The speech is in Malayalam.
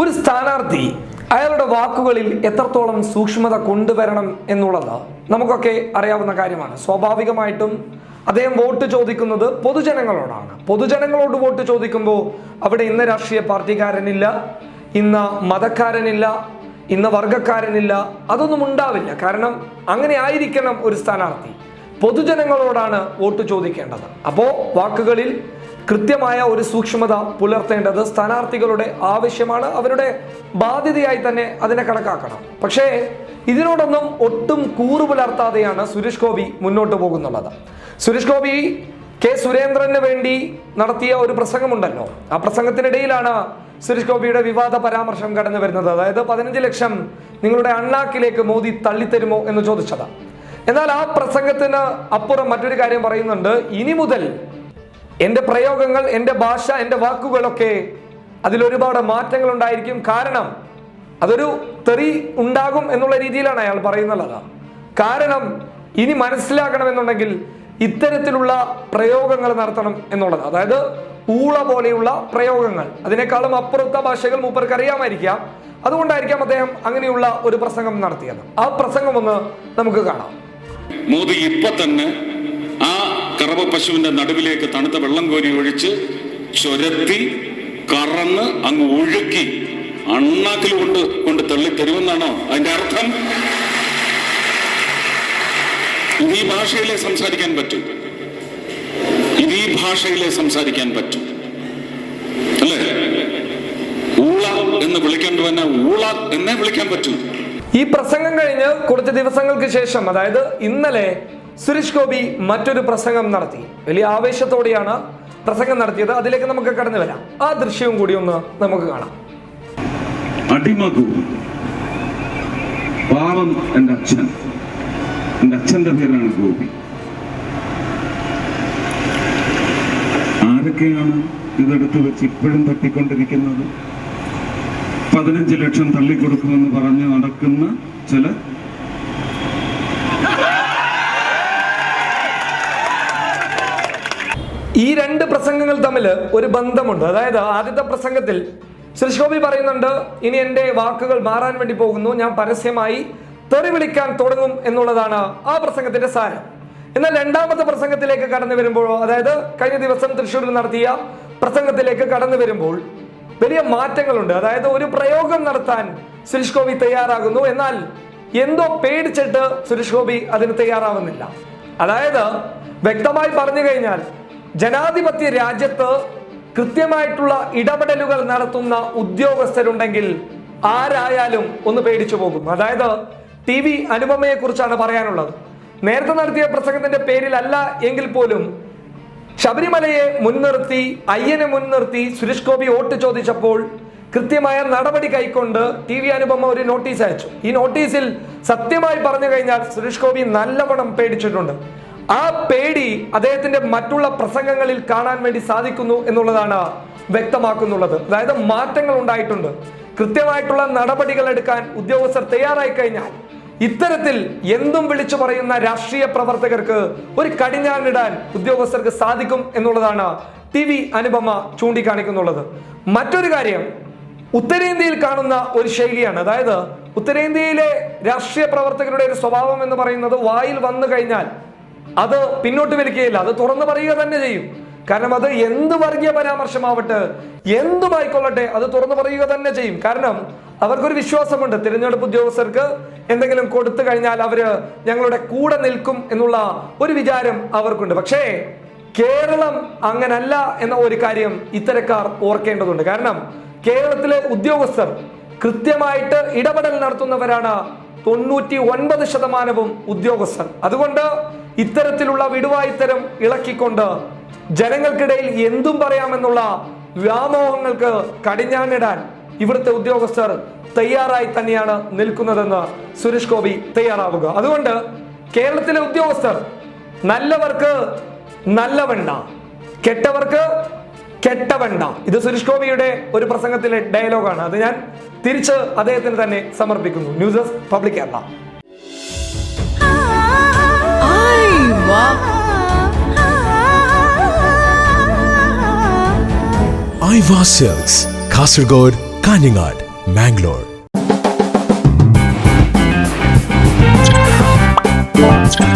ഒരു സ്ഥാനാർത്ഥി അയാളുടെ വാക്കുകളിൽ എത്രത്തോളം സൂക്ഷ്മത കൊണ്ടുവരണം എന്നുള്ളത് നമുക്കൊക്കെ അറിയാവുന്ന കാര്യമാണ്. സ്വാഭാവികമായിട്ടും അദ്ദേഹം വോട്ട് ചോദിക്കുന്നത് പൊതുജനങ്ങളോടാണ്. പൊതുജനങ്ങളോട് വോട്ട് ചോദിക്കുമ്പോൾ അവിടെ ഇന്ന് രാഷ്ട്രീയ പാർട്ടിക്കാരനില്ല ഇന്ന് മതക്കാരനില്ല ഇന്ന് വർഗക്കാരനില്ല അതൊന്നും ഉണ്ടാവില്ല. കാരണം അങ്ങനെ ആയിരിക്കണം ഒരു സ്ഥാനാർത്ഥി. പൊതുജനങ്ങളോടാണ് വോട്ട് ചോദിക്കേണ്ടത്. അപ്പോൾ വാക്കുകളിൽ കൃത്യമായ ഒരു സൂക്ഷ്മത പുലർത്തേണ്ടത് സ്ഥാനാർത്ഥികളുടെ ആവശ്യമാണ്. അവരുടെ ബാധ്യതയായി തന്നെ അതിനെ കണക്കാക്കണം. പക്ഷേ ഇതിനോടൊന്നും ഒട്ടും കൂറു പുലർത്താതെയാണ് സുരേഷ് ഗോപി മുന്നോട്ട് പോകുന്നുള്ളത്. സുരേഷ് ഗോപി കെ സുരേന്ദ്രന് വേണ്ടി നടത്തിയ ഒരു പ്രസംഗമുണ്ടല്ലോ. ആ പ്രസംഗത്തിനിടയിലാണ് സുരേഷ് ഗോപിയുടെ വിവാദ പരാമർശം കടന്നു വരുന്നത്. അതായത് പതിനഞ്ച് ലക്ഷം നിങ്ങളുടെ അണ്ണാക്കിലേക്ക് മോദി തള്ളിത്തരുമോ എന്ന് ചോദിച്ചത് എന്നാൽ ആ പ്രസംഗത്തിന് അപ്പുറം മറ്റൊരു കാര്യം പറയുന്നുണ്ട്. ഇനി മുതൽ എന്റെ പ്രയോഗങ്ങൾ എന്റെ ഭാഷ എന്റെ വാക്കുകളൊക്കെ അതിലൊരുപാട് മാറ്റങ്ങൾ ഉണ്ടായിരിക്കും. കാരണം അതൊരു തെറി ഉണ്ടാകും എന്നുള്ള രീതിയിലാണ് അയാൾ പറയുന്നുള്ളത്. കാരണം ഇനി മനസ്സിലാക്കണമെന്നുണ്ടെങ്കിൽ ഇത്തരത്തിലുള്ള പ്രയോഗങ്ങൾ നടത്തണം എന്നുള്ളത്. അതായത് ഊള പോലെയുള്ള പ്രയോഗങ്ങൾ. അതിനേക്കാളും അപ്പുറത്തെ ഭാഷകൾ മൂപ്പർക്ക് അറിയാമായിരിക്കാം. അതുകൊണ്ടായിരിക്കാം അദ്ദേഹം അങ്ങനെയുള്ള ഒരു പ്രസംഗം നടത്തിയത്. ആ പ്രസംഗം ഒന്ന് നമുക്ക് കാണാം. മോദി ഇപ്പൊ തന്നെ ആ കറവ പശുവിന്റെ നടുവിലേക്ക് തണുത്ത വെള്ളം കോരി ഒഴിച്ച് ചൊരത്തി കറന്ന് അങ്ങ് ഒഴുക്കി അണ്ണാക്കിൽ കൊണ്ട് കൊണ്ട് തള്ളിത്തരുമെന്നാണോ അതിന്റെ അർത്ഥം? ഈ ഭാഷയിലെ സംസാരിക്കാൻ പറ്റൂ. ഈ ഭാഷയിലെ സംസാരിക്കാൻ പറ്റൂ. അല്ലേ? ഊള എന്ന് വിളിക്കേണ്ടവനെ ഊള എന്നേ വിളിക്കാൻ പറ്റൂ. ഈ പ്രസംഗം കഴിഞ്ഞ് കുറച്ച് ദിവസങ്ങൾക്ക് ശേഷം അതായത് ഇന്നലെ സുരേഷ് ഗോപി മറ്റൊരു പ്രസംഗം നടത്തി. വലിയ ആവേശത്തോടെയാണ് പ്രസംഗം നടത്തിയത്. അതിലേക്ക് നമുക്ക് കടന്നു വരാം. ആ ദൃശ്യവും കൂടി ഒന്ന് നമുക്ക് കാണാം. അടിമകു പാവം എന്റെ അച്ഛൻ. എന്റെ അച്ഛന്റെ പേരാണ് ഗോപി. ആരൊക്കെയാണ് ഇതെടുത്ത് വെച്ച് ഇപ്പോഴും തട്ടിക്കൊണ്ടിരിക്കുന്നത്? പതിനഞ്ച് ലക്ഷം തള്ളിക്കൊടുക്കുമെന്ന് പറഞ്ഞ് നടക്കുന്ന ചില ഈ രണ്ട് പ്രസംഗങ്ങൾ തമ്മിൽ ഒരു ബന്ധമുണ്ട്. അതായത് ആദ്യത്തെ പ്രസംഗത്തിൽ ശ്രീശോഭി പറയുന്നുണ്ട് ഇനി എന്റെ വാക്കുകൾ മാറാൻ വേണ്ടി പോകുന്നു. ഞാൻ പരസ്യമായി തെറി വിളിക്കാൻ തുടങ്ങും എന്നുള്ളതാണ് ആ പ്രസംഗത്തിന്റെ സാരം. എന്നാൽ രണ്ടാമത്തെ പ്രസംഗത്തിലേക്ക് കടന്നു വരുമ്പോൾ അതായത് കഴിഞ്ഞ ദിവസം തൃശ്ശൂരിൽ നടത്തിയ പ്രസംഗത്തിലേക്ക് കടന്നു വരുമ്പോൾ വലിയ മാറ്റങ്ങളുണ്ട്. അതായത് ഒരു പ്രയോഗം നടത്താൻ സുരേഷ് ഗോപി തയ്യാറാകുന്നു. എന്നാൽ എന്തോ പേടിച്ചിട്ട് സുരേഷ് ഗോപി അതിന് തയ്യാറാവുന്നില്ല. അതായത് വ്യക്തമായി പറഞ്ഞു കഴിഞ്ഞാൽ ജനാധിപത്യ രാജ്യത്ത് കൃത്യമായിട്ടുള്ള ഇടപെടലുകൾ നടത്തുന്ന ഉദ്യോഗസ്ഥരുണ്ടെങ്കിൽ ആരായാലും ഒന്ന് പേടിച്ചു പോകും അതായത് ടി വി അനുപമയെ കുറിച്ചാണ് പറയാനുള്ളത്. നേരത്തെ നടത്തിയ പ്രസംഗത്തിന്റെ പേരിലല്ല എങ്കിൽ പോലും ശബരിമലയെ മുൻനിർത്തി അയ്യനെ മുൻനിർത്തി സുരേഷ് ഗോപി വോട്ട് ചോദിച്ചപ്പോൾ കൃത്യമായ നടപടി കൈക്കൊണ്ട് ടി വി അനുപമ ഒരു നോട്ടീസ് അയച്ചു. ഈ നോട്ടീസിൽ സത്യമായി പറഞ്ഞു കഴിഞ്ഞാൽ സുരേഷ് ഗോപി നല്ലവണ്ണം പേടിച്ചിട്ടുണ്ട്. ആ പേടി അദ്ദേഹത്തിന്റെ മറ്റുള്ള പ്രസംഗങ്ങളിൽ കാണാൻ വേണ്ടി സാധിക്കുന്നു എന്നുള്ളതാണ് വ്യക്തമാക്കുന്നുള്ളത്. അതായത് മാറ്റങ്ങൾ ഉണ്ടായിട്ടുണ്ട്. കൃത്യമായിട്ടുള്ള നടപടികൾ എടുക്കാൻ ഉദ്യോഗസ്ഥർ തയ്യാറായി കഴിഞ്ഞാൽ ഇത്തരത്തിൽ എന്തും വിളിച്ചു പറയുന്ന രാഷ്ട്രീയ പ്രവർത്തകർക്ക് ഒരു കടിഞ്ഞാണിടാൻ ഉദ്യോഗസ്ഥർക്ക് സാധിക്കും എന്നുള്ളതാണ് ടി വി അനുപമ ചൂണ്ടിക്കാണിക്കുന്നുള്ളത്. മറ്റൊരു കാര്യം ഉത്തരേന്ത്യയിൽ കാണുന്ന ഒരു ശൈലിയാണ്. അതായത് ഉത്തരേന്ത്യയിലെ രാഷ്ട്രീയ പ്രവർത്തകരുടെ ഒരു സ്വഭാവം എന്ന് പറയുന്നത് വായിൽ വന്നു കഴിഞ്ഞാൽ അത് പിന്നോട്ട് വലിക്കുകയില്ല. അത് തുറന്നു പറയുക തന്നെ ചെയ്യും. കാരണം അത് എന്ത് വർഗീയ പരാമർശമാവട്ടെ എന്തുമായിക്കൊള്ളട്ടെ അത് തുറന്നു പറയുക തന്നെ ചെയ്യും. കാരണം അവർക്കൊരു വിശ്വാസമുണ്ട്. തിരഞ്ഞെടുപ്പ് ഉദ്യോഗസ്ഥർക്ക് എന്തെങ്കിലും കൊടുത്തു കഴിഞ്ഞാൽ അവർ ഞങ്ങളുടെ കൂടെ നിൽക്കും എന്നുള്ള ഒരു വിചാരം അവർക്കുണ്ട്. പക്ഷേ കേരളം അങ്ങനല്ല എന്ന ഒരു കാര്യം ഇത്തരക്കാർ ഓർക്കേണ്ടതുണ്ട്. കാരണം കേരളത്തിലെ ഉദ്യോഗസ്ഥർ കൃത്യമായിട്ട് ഇടപെടൽ നടത്തുന്നവരാണ് തൊണ്ണൂറ്റി ഒൻപത് ശതമാനവും ഉദ്യോഗസ്ഥർ. അതുകൊണ്ട് ഇത്തരത്തിലുള്ള വിടുവായിത്തരം ഇളക്കിക്കൊണ്ട് ജനങ്ങൾക്കിടയിൽ എന്തും പറയാമെന്നുള്ള വ്യാമോഹങ്ങൾക്ക് കടിഞ്ഞാണിടാൻ ഇവിടുത്തെ ഉദ്യോഗസ്ഥർ തയ്യാറായി തന്നെയാണ് നിൽക്കുന്നതെന്ന് സുരേഷ് ഗോപി തയ്യാറാവുക. അതുകൊണ്ട് കേരളത്തിലെ ഉദ്യോഗസ്ഥർ നല്ലവർക്ക് നല്ലവണ്ണ കെട്ടവർക്ക് കെട്ടവണ്ട ഇത് സുരേഷ് ഗോപിയുടെ ഒരു പ്രസംഗത്തിലെ ഡയലോഗാണ്. അത് ഞാൻ തിരിച്ച് അദ്ദേഹത്തിന് തന്നെ സമർപ്പിക്കുന്നു. News public Kerala. Kasaragod Kanhangad Mangalore. Thank you.